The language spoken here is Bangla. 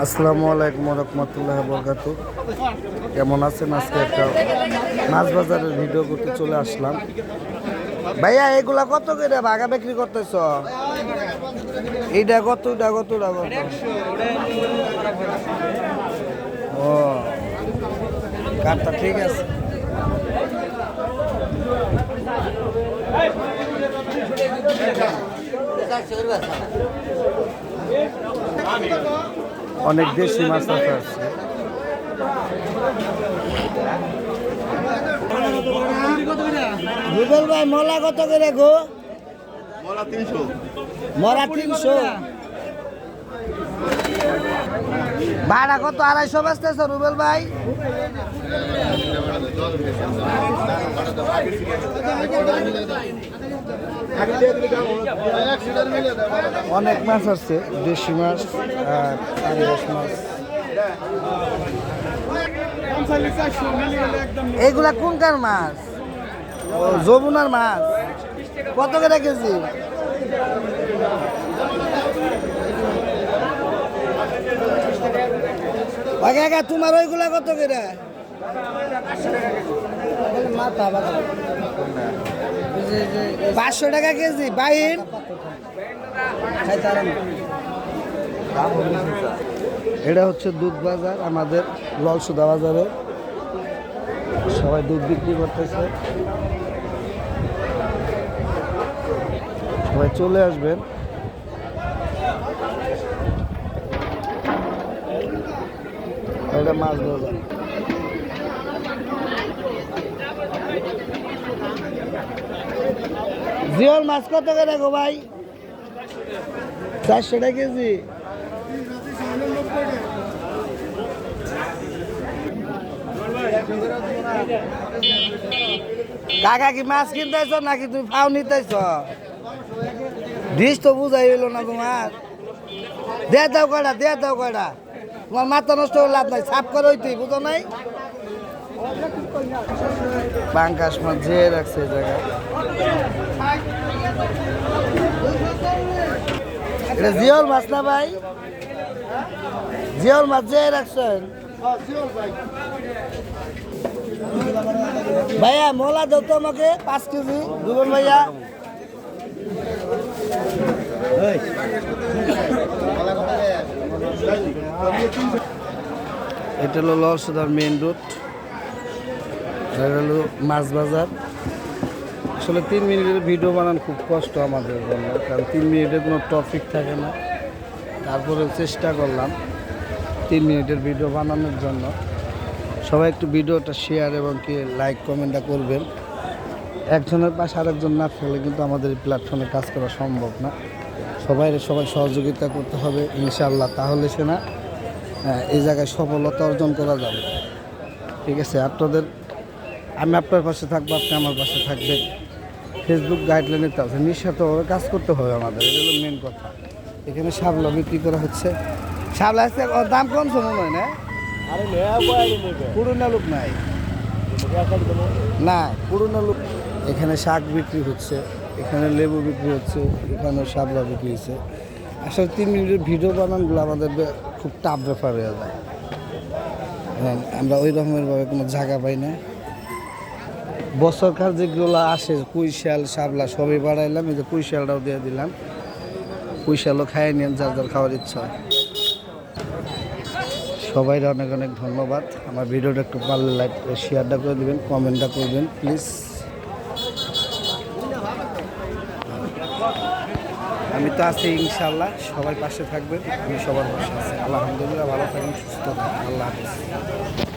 আসসালামু আলাইকুম রহমতুল্লাহ বরকাত কেমন আছেন? আজকে একটা মাছ বাজারের ভিডিও করতে চলে আসলাম। ভাইয়া, এগুলা কত করে ভাগা বিক্রি করতেছ? এইটা কত ওটা কত ওটা কত? ও কাঠটা ঠিক আছে। অনেক দেশি মাছ আছে। আছে রুবেল ভাই মলা কত করে গো? মলা তিনশো। মরা তিনশো। ভাড়া কত? আড়াইশো বেচতেছ রুবেল ভাই? অনেক মাছ আছে দেশি মাছ আর আদিবাস মাছ। এগুলা কোনকার মাছ? যমুনার মাছ। কত করে কেজি? ওকে একা তোমার ওইগুলা কত করে? পাঁচশো টাকা কেজি, বাইন। এটা হচ্ছে দুধ বাজার, আমাদের ললসুদা বাজারে। সবাই দুধ বিক্রি করতেছে। সবাই চলে আসবেন। এটা মাছ বাজার জিওল মাছ কত করে গো ভাই? চারশো টাকা কেজি। কাকা কি মাছ কিনতেছ নাকি তুমি ফাও নিতেছ? ডিশ তো বুঝাই হইল না তোমার দে দাও কয়টা, দে দাও কয়টা। তোমার মাথা নষ্ট হলে লাভ নাই, সাফ করে হইতে বুঝো নাই? বাঙ্কাস মাছ রাখছে এই জায়গায়। এটা জিওল মাছ না ভাই? জিওল মাছ যে রাখছেন। ভাইয়া, মোলা দাও তো আমাকে, পাঁচ কেজি দুজন ভাইয়া। এটা হলো ললসুদার মেন রোড এটা হলো মাছ বাজার। আসলে তিন মিনিটের ভিডিও বানানো খুব কষ্ট আমাদের জন্য, কারণ তিন মিনিটের কোনো টপিক থাকে না। তারপরে চেষ্টা করলাম তিন মিনিটের ভিডিও বানানোর জন্য। সবাই একটু ভিডিওটা শেয়ার এবং কি লাইক কমেন্টটা করবেন। একজনের পাশে আরেকজন না থাকলে কিন্তু আমাদের এই প্ল্যাটফর্মে কাজ করা সম্ভব না। সবাই সবাই সহযোগিতা করতে হবে, ইনশাআল্লাহ। তাহলে সে না এই জায়গায় সফলতা অর্জন করা যাবে। ঠিক আছে আপনাদের আমি আপনার পাশে থাকব আপনি আমার পাশে থাকবেন। ফেসবুক গাইডলাইনে তো আছে নিঃস্বার্থভাবে কাজ করতে হবে আমাদের এটা হলো মেন কথা। এখানে শাপলা বিক্রি করা হচ্ছে। শাপলা আছে দাম কম হয় না? আরে নেয়া নেবে। পুরোনো লোক নাই। না পুরোনো লোক এখানে শাক বিক্রি হচ্ছে এখানে লেবু বিক্রি হচ্ছে এখানে শাপলা বিক্রি হচ্ছে। আসলে তিন মিনিটের ভিডিও বানানগুলো আমাদের খুব টাফ ব্যাপার হয়ে যায়। হ্যাঁ, আমরা ওই রকমের ভাবে কোনো জায়গা পাই না। বছরকার যেগুলো আসে কুইশাল শাপলা সবই বাড়াইলাম এই যে কুইশালটাও দিয়ে দিলাম। কুইশালও খাইয়ে নিন যার যার খাওয়ার ইচ্ছা। হয় সবাই অনেক অনেক ধন্যবাদ। আমার ভিডিওটা একটু পারলে লাইক শেয়ারটা করে দেবেন কমেন্টটা করবেন প্লিজ আমি তো আছি ইনশাল্লাহ সবাই পাশে থাকবেন, আমি সবার পাশে আছি। আলহামদুলিল্লাহ, ভালো থাকবেন, সুস্থ থাকবেন। আল্লাহ হাফিজ।